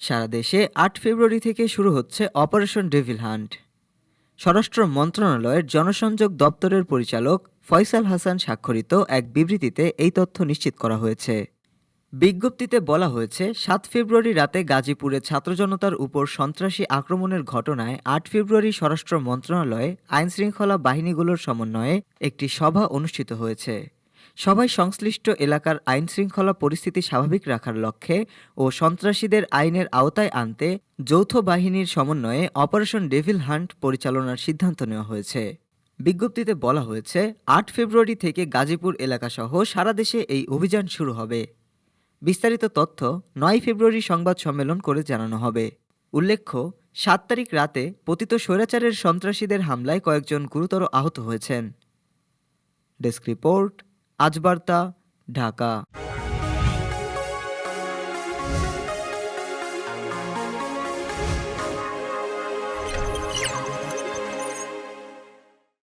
সারা দেশে আট ফেব্রুয়ারি থেকে শুরু হচ্ছে অপারেশন ডেভিল হান্ট। স্বরাষ্ট্র মন্ত্রণালয়ের জনসংযোগ দপ্তরের পরিচালক ফয়সাল হাসান স্বাক্ষরিত এক বিবৃতিতে এই তথ্য নিশ্চিত করা হয়েছে। বিজ্ঞপ্তিতে বলা হয়েছে, সাত ফেব্রুয়ারি রাতে গাজীপুরে ছাত্র জনতার উপর সন্ত্রাসী আক্রমণের ঘটনায় আট ফেব্রুয়ারি স্বরাষ্ট্র মন্ত্রণালয়ে আইনশৃঙ্খলা বাহিনীগুলোর সমন্বয়ে একটি সভা অনুষ্ঠিত হয়েছে। সভায় সংশ্লিষ্ট এলাকার আইন শৃঙ্খলা পরিস্থিতি স্বাভাবিক রাখার লক্ষ্যে ও সন্ত্রাসীদের আইনের আওতায় আনতে যৌথ বাহিনীর সমন্বয়ে অপারেশন ডেভিল হান্ট পরিচালনার সিদ্ধান্ত নেওয়া হয়েছে। বিজ্ঞপ্তিতে বলা হয়েছে, আট ফেব্রুয়ারি থেকে গাজীপুর এলাকাসহ সারা দেশে এই অভিযান শুরু হবে। বিস্তারিত তথ্য নয় ফেব্রুয়ারি সংবাদ সম্মেলন করে জানানো হবে। উল্লেখ্য, সাত তারিখ রাতে পতিত স্বৈরাচারের সন্ত্রাসীদের হামলায় কয়েকজন গুরুতর আহত হয়েছেন। ডেস্ক রিপোর্ট আজ বার্তা ঢাকা